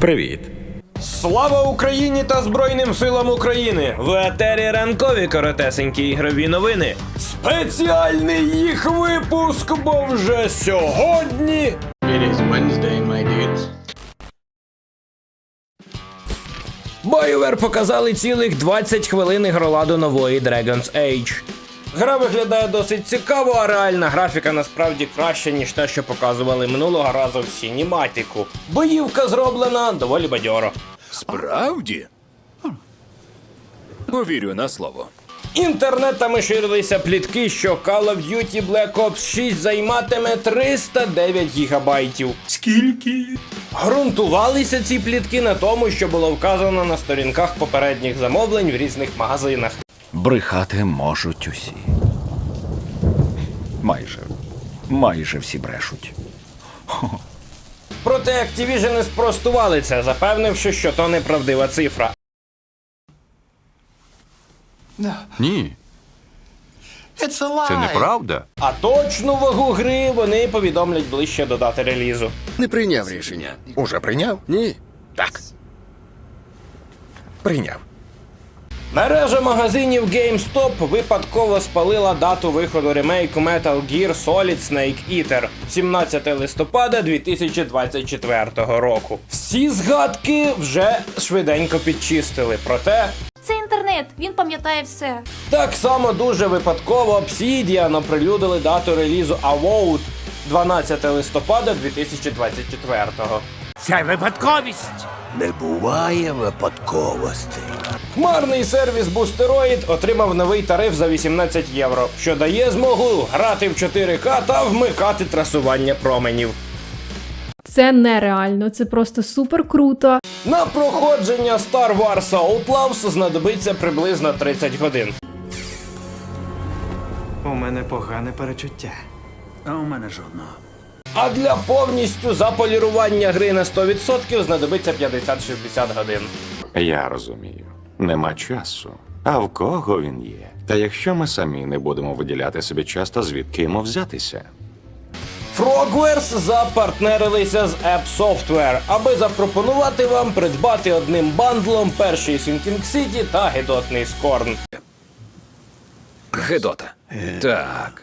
Привіт. Слава Україні та Збройним силам України! В етері ранкові коротесенькі ігрові новини. Спеціальний їх випуск, бо вже сьогодні. It is Wednesday, my dudes. BioWare показали цілих 20 хвилин ігроладу нової Dragon's Age. Гра виглядає досить цікаво, а реальна графіка насправді краща, ніж те, що показували минулого разу в Сініматіку. Боївка зроблена доволі бадьоро. Справді? Повірю на слово. Інтернетами ширилися плітки, що Call of Duty Black Ops 6 займатиме 309 гігабайтів. Скільки? Грунтувалися ці плітки на тому, що було вказано на сторінках попередніх замовлень в різних магазинах. Брехати можуть усі. Майже. Майже всі брешуть. Проте Activision спростували це, запевнивши, що то неправдива цифра. Ні, це неправда. А точну вагу гри вони повідомлять ближче до дати релізу. Не прийняв рішення. Уже прийняв? Ні. Так. Прийняв. Мережа магазинів GameStop випадково спалила дату виходу ремейку Metal Gear Solid Snake Eater 17 листопада 2024 року. Всі згадки вже швиденько підчистили, проте Це інтернет, він пам'ятає все. так само дуже випадково Obsidian оприлюдили дату релізу Avowed 12 листопада 2024. Не буває випадковостей. Хмарний сервіс Boosteroid отримав новий тариф за 18 євро, що дає змогу грати в 4К та вмикати трасування променів. Це нереально, це просто супер круто. На проходження Star Wars Outlaws знадобиться приблизно 30 годин. У мене погане перечуття. А у мене жодного. А для повністю заполірування гри на 100% знадобиться 50-60 годин. Я розумію. Нема часу. А в кого він є? Та якщо ми самі не будемо виділяти собі часто, звідки йому взятися? Frogwares запартнерилися з App Software, аби запропонувати вам придбати одним бандлом перший Sinking City та гидотний Скорн. Гедота. Так.